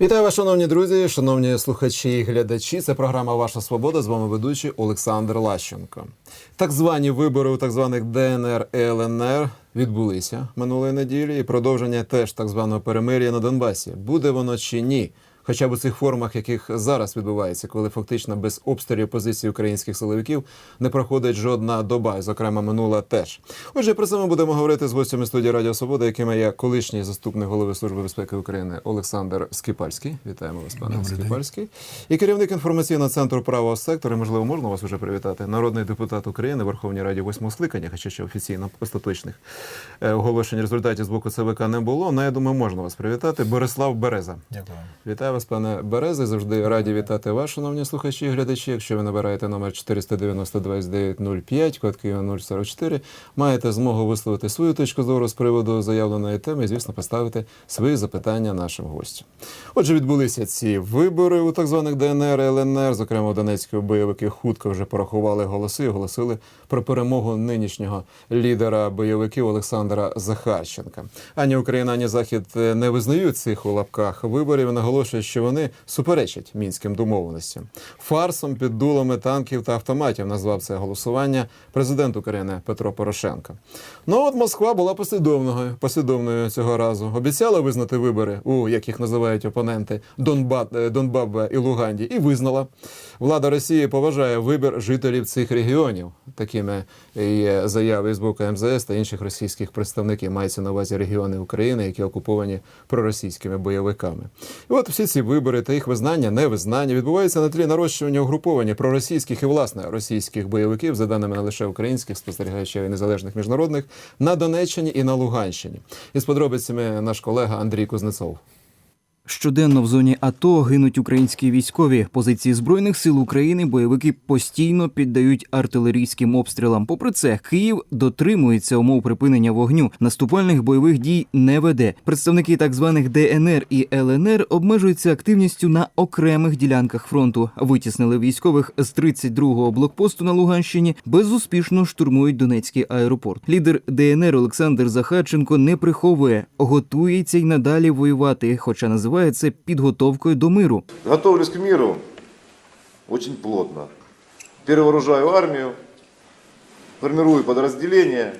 Вітаю вас, шановні друзі, шановні слухачі і глядачі. Це програма Ваша Свобода. З вами ведучий Олександр Лащенко. Так звані вибори у так званих ДНР і ЛНР відбулися минулої неділі, і продовження теж так званого перемир'я на Донбасі. Буде воно чи ні? Хоча б у цих формах, яких зараз відбувається, коли фактично без обстрілів позицій українських силовиків не проходить жодна доба, і, зокрема минула теж. Отже, про це ми будемо говорити з гостями студії Радіо Свобода, якими є колишній заступник голови служби безпеки України Олександр Скіпальський. Вітаємо вас, пане Скіпальський, і керівник інформаційного центру правого сектору. Можливо, можна вас вже привітати. Народний депутат України Верховній Раді восьмого скликання, хоча ще офіційно остаточних е, оголошень результатів з боку ЦВК не було. Ну, я думаю, можна вас привітати. Борислав Береза. Дякую. Вітаю вас, пане Берези. Завжди раді вітати вас, шановні слухачі і глядачі. Якщо ви набираєте номер 490 2905, код Києва 044, маєте змогу висловити свою точку зору з приводу заявленої теми і, звісно, поставити свої запитання нашим гостям. Отже, відбулися ці вибори у так званих ДНР і ЛНР. Зокрема, у Донецької бойовики хутко вже порахували голоси і оголосили про перемогу нинішнього лідера бойовиків Олександра Захарченка. Ані Україна, ані Захід е, не визнають цих у лапках виборів. Наголошують, що вони суперечать мінським домовленостям. Фарсом під дулами танків та автоматів назвав це голосування президент України Петро Порошенко. Ну от Москва була послідовною послідовною цього разу. Обіцяла визнати вибори у як їх називають опоненти Донба, е, і Луганді, і визнала. Влада Росії поважає вибір жителів цих регіонів. Такими є заяви з боку МЗС та інших російських представників. Мається на увазі регіони України, які окуповані проросійськими бойовиками. І от всі ці вибори та їх визнання, невизнання відбуваються на тлі нарощування угруповання проросійських і власне російських бойовиків, за даними не лише українських, спостерігачів і незалежних міжнародних, на Донеччині і на Луганщині. Із подробицями наш колега Андрій Кузнецов. Щоденно в зоні АТО гинуть українські військові. Позиції збройних сил України бойовики постійно піддають артилерійським обстрілам. Попри це, Київ дотримується умов припинення вогню. Наступальних бойових дій не веде. Представники так званих ДНР і ЛНР обмежуються активністю на окремих ділянках фронту. Витіснили військових з 32-го блокпосту на Луганщині. Безуспішно штурмують Донецький аеропорт. Лідер ДНР Олександр Захарченко не приховує, готується й надалі воювати, хоча називає це підготовкою до миру. Готовлюсь к миру очень плотно. Перевооружаю армію, формирую подразделения,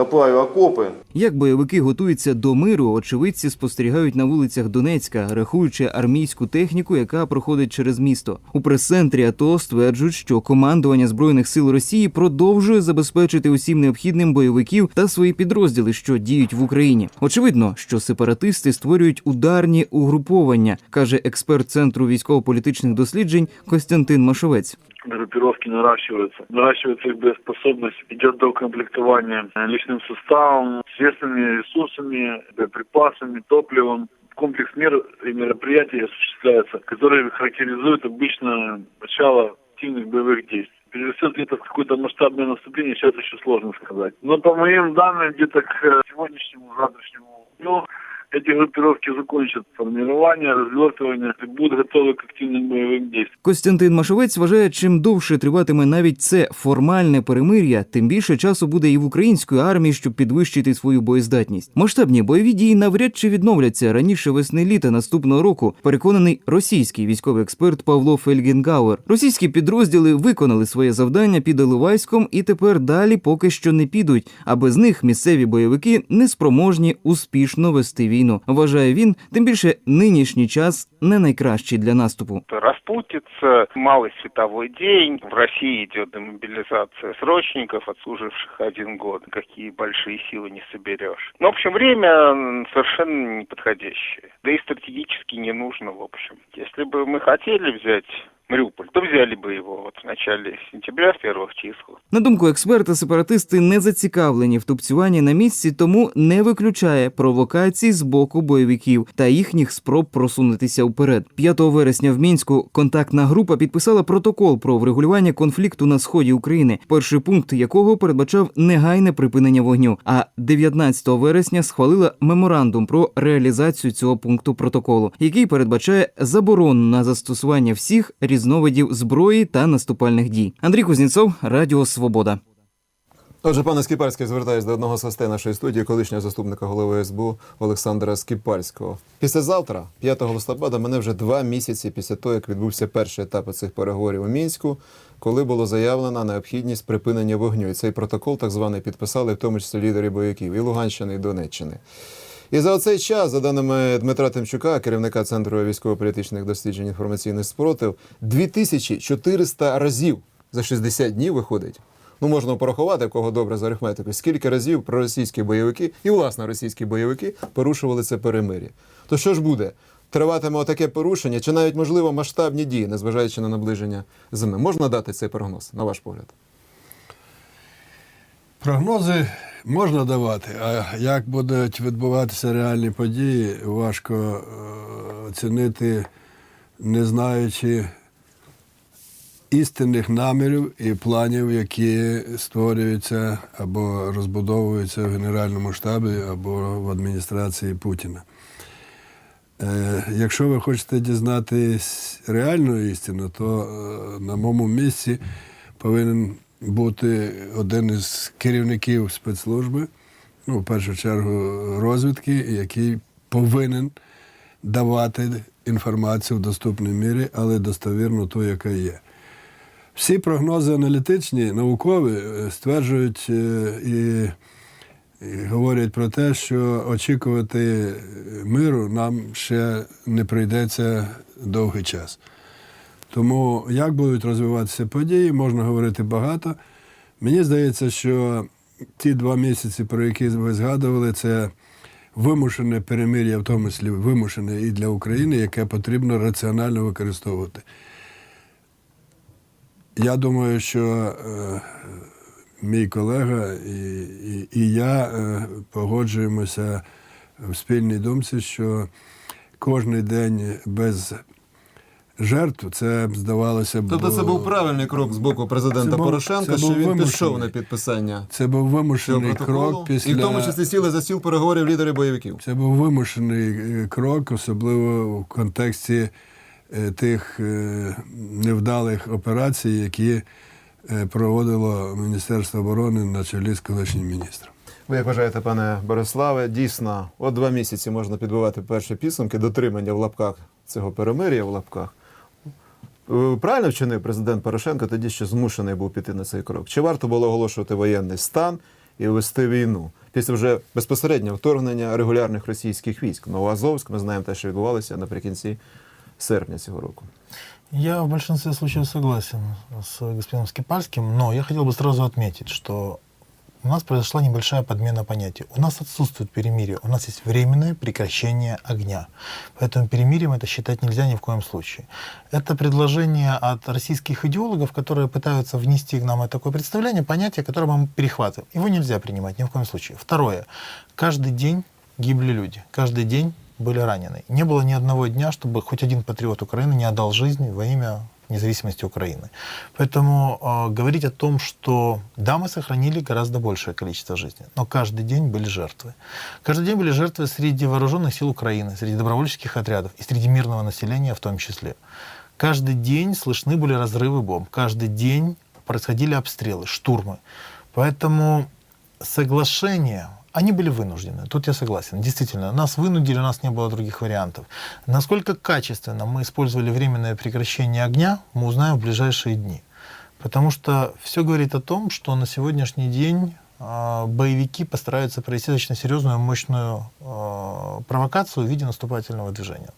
копаю окопы. Як бойовики готуються до миру, очевидці спостерігають на вулицях Донецька, рахуючи армійську техніку, яка проходить через місто. У прес-центрі АТО стверджують, що командування збройних сил Росії продовжує забезпечити усім необхідним бойовиків та свої підрозділи, що діють в Україні. Очевидно, що сепаратисти створюють ударні угруповання, каже експерт центру військово-політичних досліджень Костянтин Машовець группировки наращиваются. Наращивается их боеспособность, идет докомплектование э, личным составом, средствами, ресурсами, боеприпасами, топливом. Комплекс мер и мероприятий осуществляется, которые характеризуют обычно начало активных боевых действий. Перерастет ли это в какое-то масштабное наступление, сейчас еще сложно сказать. Но по моим данным, где-то к э, сегодняшнему, завтрашнему дню эти группировки закончат формирование, развертывание и будут готовы к активным боевым действиям. Костянтин Машовець вважає, чим довше триватиме навіть це формальне перемир'я, тим більше часу буде і в української армії, щоб підвищити свою боєздатність. Масштабні бойові дії навряд чи відновляться раніше весни літа наступного року. Переконаний російський військовий експерт Павло Фельгенгауер. Російські підрозділи виконали своє завдання під Іловайськом і тепер далі поки що не підуть. А без них місцеві бойовики не спроможні успішно вести війну. Вважає він, тим більше нинішній час не найкращий для наступу. распутится, малый световой день. В России идет демобилизация срочников, отслуживших один год. Какие большие силы не соберешь. Ну, в общем, время м, совершенно неподходящее. Да и стратегически не нужно, в общем. Если бы мы хотели взять Мариуполь, то взяли бы его вот в начале сентября, в первых числах. На думку експерта, сепаратисти не зацікавлені в тупцюванні на місці, тому не виключає провокацій з боку бойовиків та їхніх спроб просунутися вперед. 5 вересня в мінську контактна група підписала протокол про врегулювання конфлікту на сході України, перший пункт якого передбачав негайне припинення вогню. А 19 вересня схвалила меморандум про реалізацію цього пункту протоколу, який передбачає заборону на застосування всіх різновидів зброї та наступальних дій. Андрій Кузнєцов, Радіо Свобода. Отже, пане Скіпальський, звертаюся до одного з гостей нашої студії, колишнього заступника голови СБУ Олександра Скіпальського. Післязавтра, 5 листопада, мене вже два місяці після того, як відбувся перший етап цих переговорів у мінську, коли було заявлено необхідність припинення вогню. І цей протокол, так званий, підписали в тому числі лідери бойовиків і Луганщини, і Донеччини. І за цей час, за даними Дмитра Тимчука, керівника Центру військово-політичних досліджень інформаційний спротив, 2400 разів за 60 днів виходить. Ну, можна порахувати, в кого добре з арифметикою, скільки разів проросійські бойовики і, власне, російські бойовики порушували це перемир'я. То що ж буде? Триватиме отаке порушення, чи навіть, можливо, масштабні дії, незважаючи на наближення зими? Можна дати цей прогноз, на ваш погляд? Прогнози можна давати, а як будуть відбуватися реальні події, важко е, оцінити, не знаючи істинних намірів і планів, які створюються або розбудовуються в Генеральному штабі або в адміністрації Путіна. Е, Якщо ви хочете дізнатись реальну істину, то е, на моєму місці повинен бути один із керівників спецслужби, ну, в першу чергу розвідки, який повинен давати інформацію в доступній мірі, але достовірну ту, яка є. Всі прогнози аналітичні, наукові е, стверджують е, і і говорять про те, що очікувати миру нам ще не прийдеться довгий час. Тому як будуть розвиватися події, можна говорити багато. Мені здається, що ті два місяці, про які ви згадували, це вимушене перемир'я, в тому числі вимушене і для України, яке потрібно раціонально використовувати. Я думаю, що е, мій колега і, і, і я е, погоджуємося в спільній думці, що кожен день без жертв це б здавалося б. Тобто це був правильний крок з боку президента Це був- Порошенка, що він вимушений. пішов на підписання Це був вимушений крок після і в тому числі сіли за стіл переговорів лідери бойовиків. Це був вимушений е, крок, особливо в контексті е, тих е, невдалих операцій, які проводило Міністерство оборони на чолі з колишнім міністром. Ви як вважаєте, пане Бориславе, дійсно, от два місяці можна підбивати перші підсумки дотримання в лапках цього перемир'я в лапках. Е, Правильно вчинив президент Порошенко тоді, що змушений був піти на цей крок. Чи варто було оголошувати воєнний стан і вести війну після вже безпосереднього вторгнення регулярних російських військ? Новоазовськ, ми знаємо те, що відбувалося наприкінці серпня цього року. Я в большинстве случаев согласен с господином Скипальским, но я хотел бы сразу отметить, что у нас произошла небольшая подмена понятий. У нас отсутствует перемирие, у нас есть временное прекращение огня. Поэтому перемирием это считать нельзя ни в коем случае. Это предложение от российских идеологов, которые пытаются внести к нам такое представление, понятие, которое мы перехватываем. Его нельзя принимать ни в коем случае. Второе. Каждый день гибли люди. Каждый день были ранены. Не было ни одного дня, чтобы хоть один патриот Украины не отдал жизнь во имя независимости Украины. Поэтому э, говорить о том, что да, мы сохранили гораздо большее количество жизней, но каждый день были жертвы. Каждый день были жертвы среди вооруженных сил Украины, среди добровольческих отрядов и среди мирного населения в том числе. Каждый день слышны были разрывы бомб, каждый день происходили обстрелы, штурмы. Поэтому соглашения, они были вынуждены. Тут я согласен. Действительно, нас вынудили, у нас не было других вариантов. Насколько качественно мы использовали временное прекращение огня, мы узнаем в ближайшие дни. Потому что все говорит о том, что на сегодняшний день э, боевики постараются провести достаточно серьезную, мощную э, провокацию в виде наступательного движения.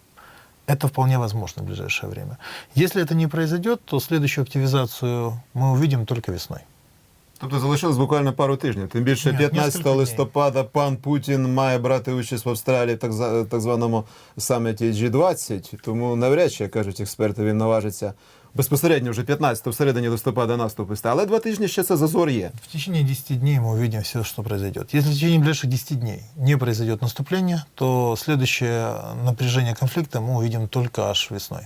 Это вполне возможно в ближайшее время. Если это не произойдет, то следующую активизацию мы увидим только весной. Тобто залишилось буквально пару тижнів. Тим більше 15 кілька листопада пан Путін має брати участь в Австралії так, так званому саміті G20, тому навряд чи, як кажуть експерти, він наважиться безпосередньо вже 15 в середині листопада наступ вести. Але два тижні ще це зазор є. В течение 10 дней мы увидим все, что произойдет. Если в течение ближайших 10 дней не произойдет наступление, то следующее напряжение конфликта мы увидим только аж весной.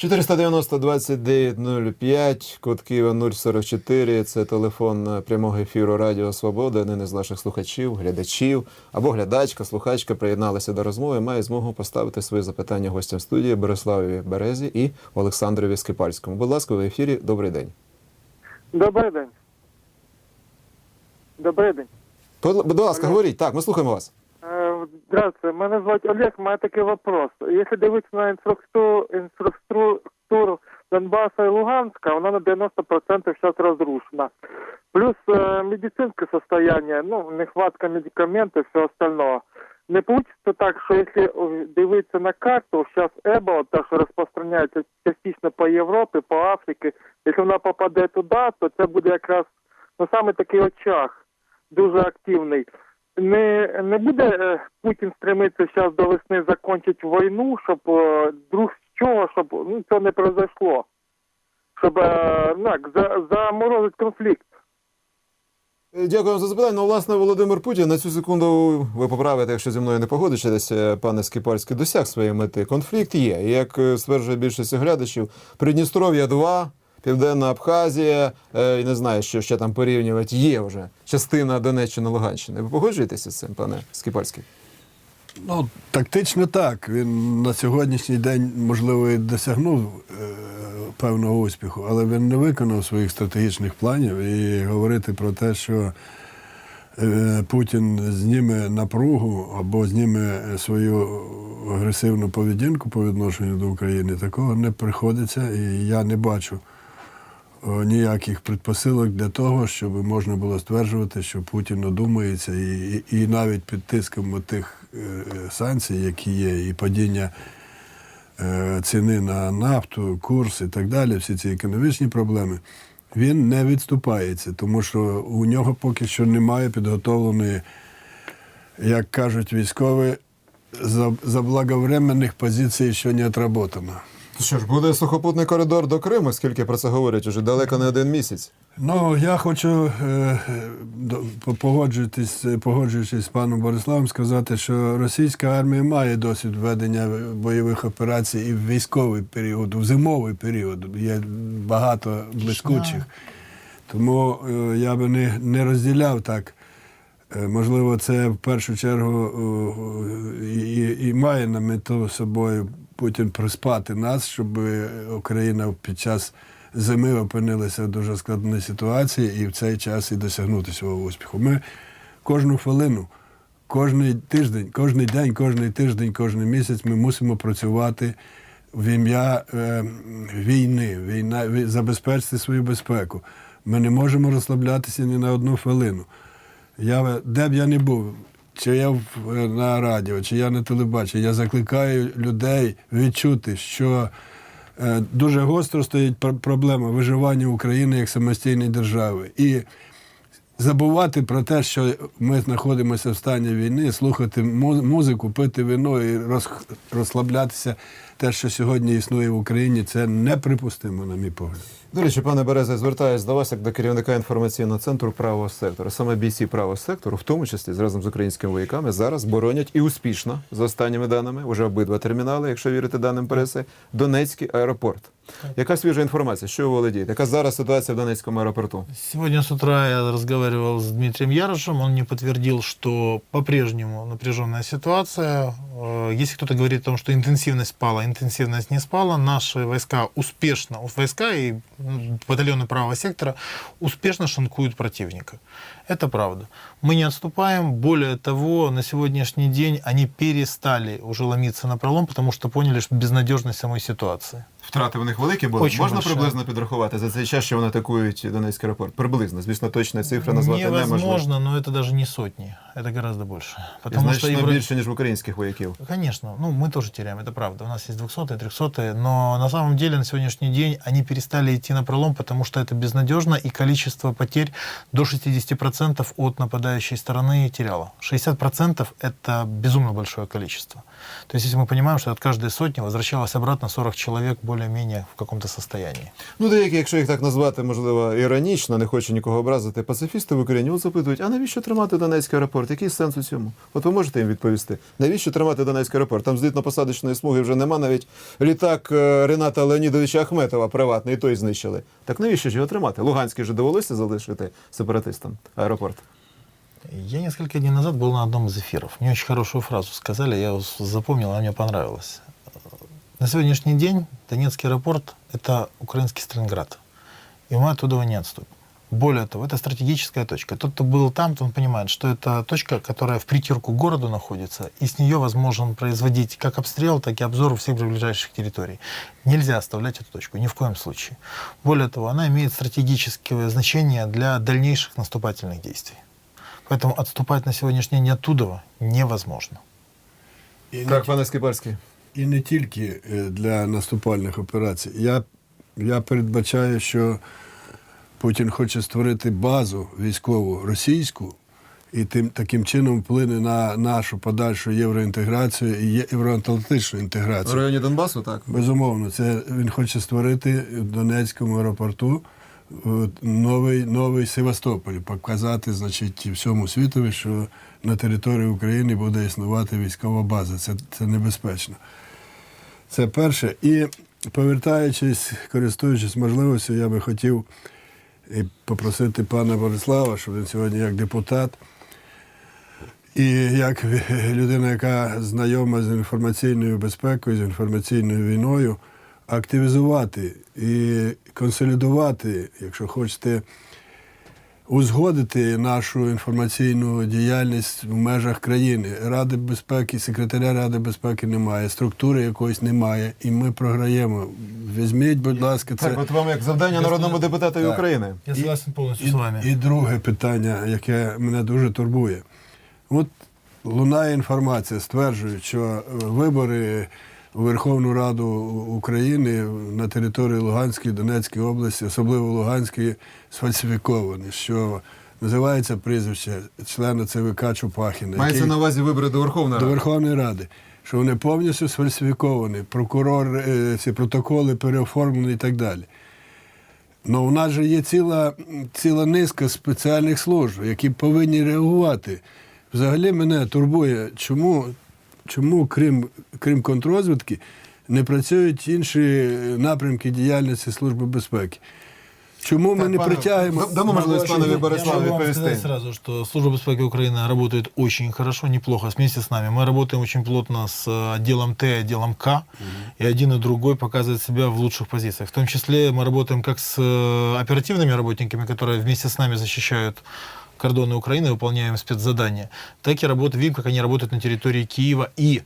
490 29 05, код Києва 044, це телефон е, прямого ефіру Радіо Свобода. Один із наших слухачів, глядачів або глядачка, слухачка приєдналися до розмови. Має змогу поставити свої запитання гостям студії Бориславові Березі і Олександрові Скипальському. Будь ласка, в ефірі. Добрий день. Добрий день. Добрий день. Будь будь ласка, говоріть. Так, ми слухаємо вас. Здравствуйте, мене звати Олег, мене такий вопрос. Якщо дивитися на інфраструктуру, інфраструктуру Донбаса і Луганська, вона на 90% зараз розрушена. Плюс е, медицинське состояние, ну, нехватка медикаментів, все остальное. Не получится так, що якщо дивитися на карту, зараз Ебола, та, що розпространяється частично по Європі, по Африці, якщо вона попаде туди, то це буде якраз ну, саме такий очаг, дуже активний. Не, не буде е, Путін стремитися зараз до весни закінчити війну, щоб е, друг чого, щоб ну, це не произошло. Щоб е, ну, за, заморозити конфлікт. Дякую за запитання. Ну, власне, Володимир Путін на цю секунду ви поправите, якщо зі мною не погодитесь, пане Скіпальський, досяг своєї мети. Конфлікт є. Як стверджує більшість глядачів, Придністров'я 2, Південна Абхазія, е, і не знаю, що ще там порівнювати, є вже частина Донеччини, Луганщини. Ви погоджуєтеся з цим, пане Скіпальський? Ну, тактично так. Він на сьогоднішній день, можливо, і досягнув е, певного успіху, але він не виконав своїх стратегічних планів і говорити про те, що е, Путін зніме напругу або зніме свою агресивну поведінку по відношенню до України, такого не приходиться, і я не бачу ніяких предпосилок для того, щоб можна було стверджувати, що Путін одумається, і, і, і навіть під тиском тих е, санкцій, які є, і падіння е, ціни на нафту, курс і так далі, всі ці економічні проблеми, він не відступається, тому що у нього поки що немає підготовленої, як кажуть військові, за- заблаговременних позицій, що не отработано. Що ж, буде сухопутний коридор до Криму, скільки про це говорять уже далеко не один місяць. Ну, я хочу е, погоджуватись, погоджуючись з паном Бориславом, сказати, що російська армія має досвід ведення бойових операцій і в військовий період, в зимовий період. Є багато блискучих. Тому е, я би не, не розділяв так. Е, Можливо, це в першу чергу і, і має на мету собою Путін приспати нас, щоб Україна під час зими опинилася в дуже складній ситуації і в цей час і досягнути цього успіху. Ми кожну хвилину, кожний тиждень, кожний день, кожний тиждень, кожен місяць ми мусимо працювати в ім'я е, війни, війна, забезпечити свою безпеку. Ми не можемо розслаблятися ні на одну хвилину. Я, де б я не був, чи я на радіо, чи я на телебаченні, я закликаю людей відчути, що е, дуже гостро стоїть проблема виживання України як самостійної держави. І забувати про те, що ми знаходимося в стані війни, слухати му- музику, пити вино і розслаблятися. Те, що сьогодні існує в Україні, це неприпустимо, на мій погляд. До речі, пане Березе, звертаюся до вас як до керівника інформаційного центру правого сектору. Саме бійці правого сектору, в тому числі з разом з українськими вояками, зараз боронять і успішно, за останніми даними, уже обидва термінали, якщо вірити даним преси, Донецький аеропорт. Яка свіжа інформація? Що ви володієте? Яка зараз ситуація в Донецькому аеропорту? Сегодня с утра я разговаривал с Дмитрием Ярошем, он мне подтвердил, что по-прежнему напряженная ситуация. Э, Если кто-то говорит о том, что интенсивность спала, интенсивность не спала, наши войска успешно, войска и м, батальоны правого сектора успешно шанкуют противника. Это правда. Мы не отступаем. Более того, на сегодняшний день они перестали уже ломиться на пролом, потому что поняли, что безнадежность самой ситуации Втрати в них великі були. Очень Можна большая. приблизно підрахувати за цей час, що вони атакують Донецький аеропорт? Приблизно, звісно, точна цифра назвати неможливо. Невозможно, но это даже не сотни. Это гораздо больше. І Потому что значно Евро- більше, ніж в українських вояків. Конечно, ну мы тоже теряем, это правда. У нас есть 200 300 но на самом деле на сегодняшний день они перестали идти на пролом, потому что это безнадежно, и количество потерь до 60% от нападающей стороны теряло. 60% это безумно большое количество. То есть если мы понимаем, что от каждой сотни возвращалось обратно 40 человек более-менее в каком-то состоянии. Ну, деякі, якщо їх так назвати, можливо, іронічно, не хочу нікого образити, пацифісти в Україні от запитують, а навіщо тримати Донецький аеропорт? Який сенс у цьому? От ви можете їм відповісти, навіщо тримати Донецький аеропорт? Там злітно-посадочної смуги вже нема, навіть літак е, Рената Леонідовича Ахметова приватний, той знищили. Так навіщо ж його тримати? Луганський же довелося залишити сепаратистам аеропорт. Я несколько дней назад был на одном из эфиров. Мне очень хорошую фразу сказали, я запомнил, она мне понравилась. На сегодняшний день Донецкий аэропорт – это украинский Сталинград. И мы оттуда не отступим. Более того, это стратегическая точка. Тот, кто был там, он понимает, что это точка, которая в притирку городу находится, и с нее возможен производить как обстрел, так и обзор всех ближайших территорий. Нельзя оставлять эту точку, ни в коем случае. Более того, она имеет стратегическое значение для дальнейших наступательных действий. Поэтому отступать на сегодняшний день оттуда невозможно. Так, пане Скипарський. І не тільки е, для наступальних операцій. Я, я передбачаю, що Путін хоче створити базу військову російську і тим таким чином вплине на нашу подальшу євроінтеграцію і євроатлантичну В районі Донбасу, так? Безумовно, це він хоче створити в Донецькому аеропорту е, новий, новий Севастополь, показати, значить, всьому світові, що на території України буде існувати військова база. Це, це небезпечно. Це перше. І повертаючись, користуючись можливістю, я би хотів попросити пана Борислава, щоб він сьогодні як депутат. І як людина, яка знайома з інформаційною безпекою, з інформаційною війною, активізувати і консолідувати, якщо хочете, узгодити нашу інформаційну діяльність в межах країни. Ради безпеки, секретаря Ради безпеки немає, структури якоїсь немає, і ми програємо. Візьміть, будь ласка, це. Так, от вам як завдання народному депутату Так. України. Я согласен полностью І, с вами. і друге питання, яке мене дуже турбує. От лунає інформація, стверджує, що е, вибори у Верховну Раду України на території Луганської, Донецької області, особливо Луганської, сфальсифіковані, що називається прізвище члена ЦВК Чупахіна. Мається який- на увазі вибори до Верховної до Верховної Ради, що вони повністю сфальсифіковані, прокурор, е, ці протоколи переоформлені і так далі. Ну, у нас же є ціла, ціла низка спеціальних служб, які повинні реагувати. Взагалі мене турбує, чому, чому крім, крім контррозвідки, не працюють інші напрямки діяльності Служби безпеки. Чому ми Так, не пане, притягуємо? да- дамо можливість наші- панові Я Бориславу могу вам відповісти. сказать сразу, что Служба безопасности Украины работает очень хорошо, неплохо вместе с нами. Мы работаем очень плотно с э, отделом Т и отделом К, и один и другой показывает себя в лучших позициях. В том числе мы работаем как с э, оперативными работниками, которые вместе с нами защищают кордоны Украины, выполняем спецзадания, так и работаем, видим, как они работают на территории Киева и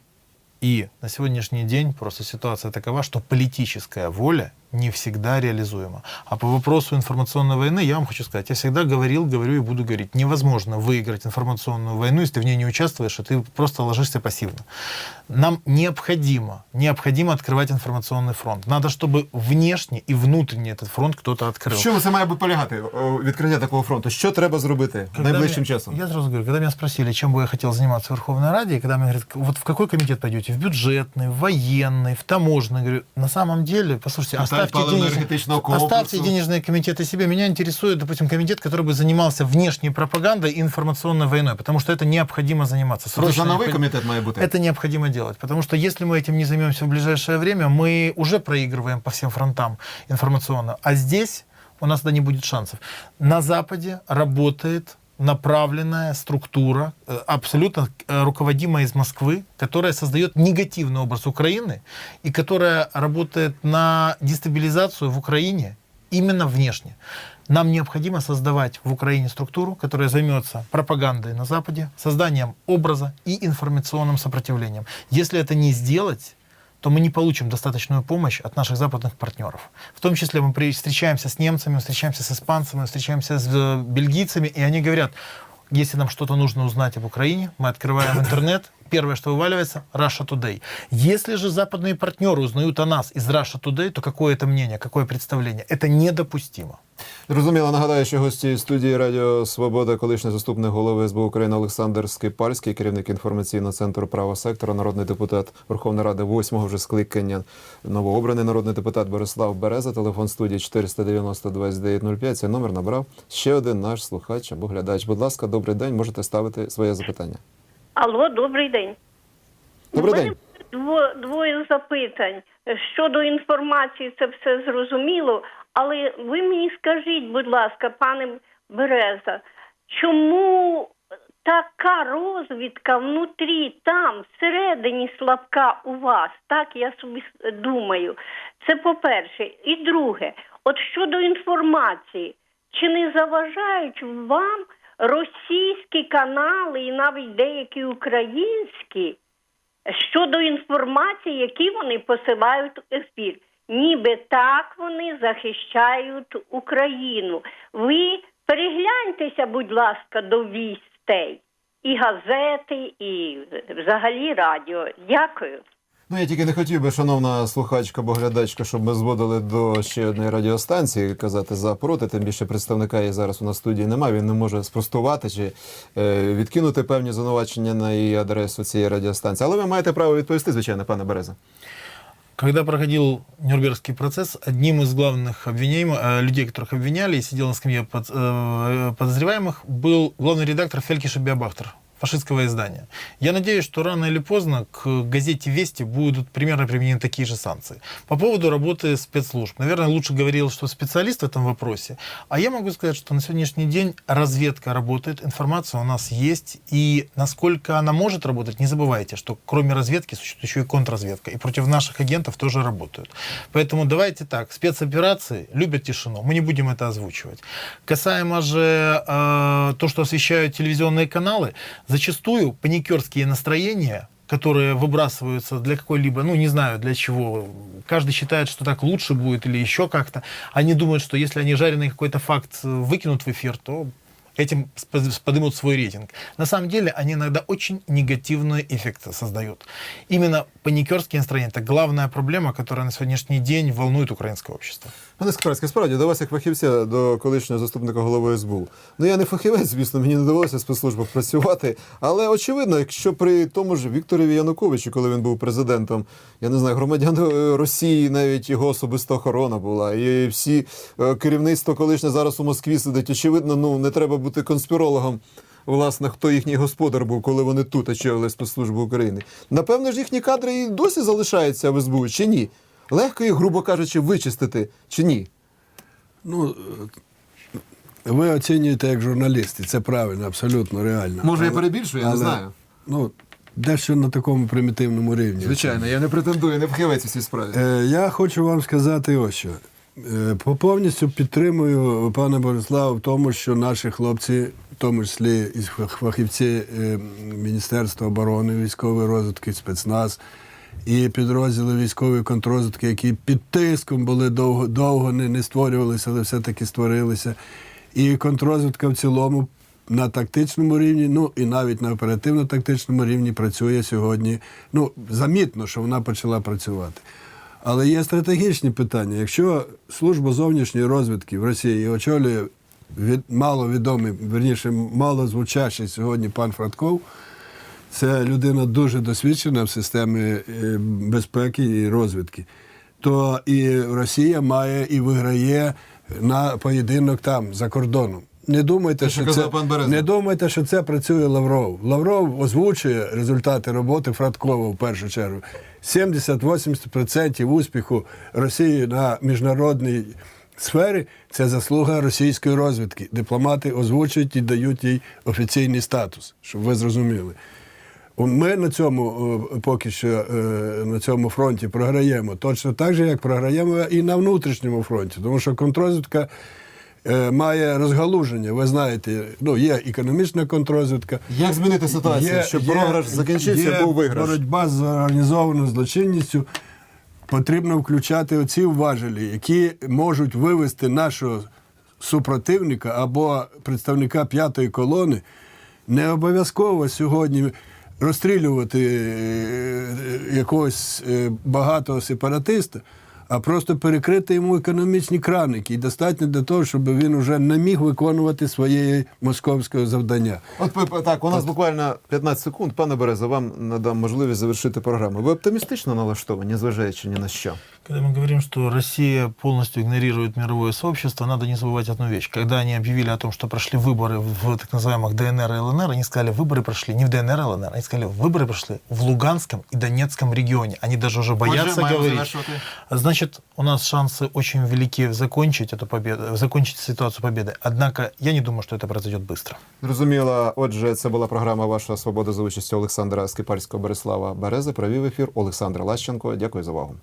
и на сегодняшний день просто ситуация такова, что политическая воля не всегда реализуема. А по вопросу информационной войны я вам хочу сказать, я всегда говорил, говорю и буду говорить, невозможно выиграть информационную войну, если ты в ней не участвуешь, и ты просто ложишься пассивно. Нам необходимо, необходимо открывать информационный фронт. Надо, чтобы внешне и внутренне этот фронт кто-то открыл. Чому це має полягати? Відкриття такого фронту? Що треба зробити Когда найближчим меня- часом? Я сразу говорю, когда меня спросили, чем бы я хотел заниматься в Верховной Раде, и когда мне говорят, вот в какой комитет пойдете, в бюджетный, в военный, в таможенный, говорю, на самом деле, послушайте, Питань оставьте, денежные, оставьте денежные комитеты себе. Меня интересует, допустим, комитет, который бы занимался внешней пропагандой и информационной войной, потому что это необходимо заниматься. Срочно новий необходимо. комітет має бути? Это необходимо делать, потому что если мы этим не займемся в ближайшее время, мы уже проигрываем по всем фронтам информационно. А здесь у нас тогда не будет шансов. На Западе работает направленная структура, э, абсолютно э, руководимая из Москвы, которая создает негативный образ Украины и которая работает на дестабилизацию в Украине именно внешне. Нам необходимо создавать в Украине структуру, которая займется пропагандой на Западе, созданием образа и информационным сопротивлением. Если это не сделать, то мы не получим достаточную помощь от наших западных партнеров. В том числе мы при- встречаемся с немцами, мы встречаемся с испанцами, мы встречаемся с э, бельгийцами, и они говорят, если нам что-то нужно узнать об Украине, мы открываем интернет, первое, что вываливается, Russia Today. Если же западные партнеры узнают о нас из Russia Today, то какое это мнение, какое представление? Это недопустимо. Зрозуміло, нагадаю, що гості студії Радіо Свобода, колишній заступник голови СБУ України Олександр Скипальський, керівник інформаційного центру права сектора, народний депутат Верховної Ради, восьмого вже скликання, новообраний народний депутат Борислав Береза, телефон студії 490 2905. Цей номер набрав ще один наш слухач або глядач. Будь ласка, добрий день, можете ставити своє запитання. Алло, добрий день. Добрий У мене день. Дво, двоє запитань. Щодо інформації, це все зрозуміло. Але ви мені скажіть, будь ласка, пане Береза, чому така розвідка внутрі, там, всередині слабка у вас? Так я собі думаю. Це по-перше. І друге, от щодо інформації, чи не заважають вам російські канали і навіть деякі українські щодо інформації, які вони посилають в ефір. Ніби так вони захищають Україну. Ви перегляньтеся, будь ласка, до вістей і газети, і взагалі радіо. Дякую. Ну, я тільки не хотів би, шановна слухачка або глядачка, щоб ми зводили до ще одної радіостанції казати за проти. Тим більше представника її зараз у нас в студії немає. Він не може спростувати чи е, відкинути певні звинувачення на її адресу цієї радіостанції. Але ви маєте право відповісти, звичайно, пане Береза. Когда проходил Нюрнбергский процесс, одним из главных обвиняемых, э, людей, которых обвиняли и сидел на скамье под- э, подозреваемых, был главный редактор Фелькиша Биобахтер фашистского издания. Я надеюсь, что рано или поздно к газете «Вести» будут примерно применены такие же санкции. По поводу работы спецслужб. Наверное, лучше говорил, что специалист в этом вопросе. А я могу сказать, что на сегодняшний день разведка работает, информация у нас есть. И насколько она может работать, не забывайте, что кроме разведки существует еще и контрразведка. И против наших агентов тоже работают. Поэтому давайте так, спецоперации любят тишину. Мы не будем это озвучивать. Касаемо же э, то, что освещают телевизионные каналы, зачастую паникерские настроения которые выбрасываются для какой-либо, ну, не знаю для чего, каждый считает, что так лучше будет или еще как-то. Они думают, что если они жареный какой-то факт э, выкинут в эфир, то этим спод- подымут свой рейтинг. На самом деле они иногда очень негативные эффекты создают. Именно паникерские настроения – это главная проблема, которая на сегодняшний день волнует украинское общество. Пане Скапарський, справді до вас як фахівця, до колишнього заступника голови СБУ. Ну я не фахівець, звісно, мені не довелося в спецслужбах працювати. Але очевидно, якщо при тому ж Вікторові Януковичу, коли він був президентом, я не знаю, громадян е, Росії, навіть його особиста охорона була, і всі е, керівництво колишнє зараз у Москві сидить. Очевидно, ну не треба бути конспірологом. Власне, хто їхній господар був, коли вони тут очолили спецслужбу України. Напевно ж, їхні кадри і досі залишаються в СБУ, чи ні? Легко їх, грубо кажучи, вичистити, чи ні? Ну, ви оцінюєте як журналіст, і це правильно, абсолютно реально. Може, я перебільшую, я не знаю. Ну, дещо на такому примітивному рівні. Звичайно, я не претендую, не фахівець у цій справі. Е, Я хочу вам сказати ось що. Е, Повністю підтримую пана Борислава в тому, що наші хлопці, в тому числі і фахівці е, Міністерства оборони, військової розвитки, спецназ і підрозділи військової контррозвитки, які під тиском були довго, довго не, не створювалися, але все-таки створилися. І контррозвідка в цілому на тактичному рівні, ну і навіть на оперативно-тактичному рівні працює сьогодні. Ну, замітно, що вона почала працювати. Але є стратегічні питання. Якщо служба зовнішньої розвідки в Росії очолює від маловідомий, верніше, малозвучащий сьогодні пан Фрадков, це людина дуже досвідчена в системі е, безпеки і розвідки. То і Росія має і виграє на поєдинок там, за кордоном. Не думайте, що це, не думайте, що це працює Лавров. Лавров озвучує результати роботи Фрадкова в першу чергу. 70-80% успіху Росії на міжнародній сфері це заслуга російської розвідки. Дипломати озвучують і дають їй офіційний статус, щоб ви зрозуміли. Ми на цьому е, поки що е, на цьому фронті програємо точно так же, як програємо і на внутрішньому фронті, тому що контррозвідка е, має розгалуження. Ви знаєте, ну є економічна контррозвідка. Як змінити ситуацію, щоб програш закінчився, є був виграш? боротьба з організованою злочинністю. Потрібно включати оці важелі, які можуть вивести нашого супротивника або представника п'ятої колони. Не обов'язково сьогодні розстрілювати е, якогось е, багатого сепаратиста, а просто перекрити йому економічні краники. І достатньо для того, щоб він вже не міг виконувати своє московське завдання. От так, у нас буквально 15 секунд. Пане Береза, вам надам можливість завершити програму. Ви оптимістично налаштовані, зважаючи ні на що? Когда мы говорим, что Россия полностью игнорирует мировое сообщество, надо не забывать одну вещь. Когда они объявили о том, что прошли выборы в так называемых ДНР и ЛНР, они сказали, выборы прошли не в ДНР и ЛНР, они сказали, выборы прошли в Луганском и Донецком регионе. Они даже уже боятся маємо говорить. завершувати. Значит, у нас шансы очень велики закончить эту победу, закончить ситуацию победы. Однако я не думаю, что это произойдет быстро. Зрозуміло. Отже, це була програма Ваша свобода за участю Олександра Скипальського Борислава Берези. Провів ефір Олександр Лащенко. Дякую за увагу.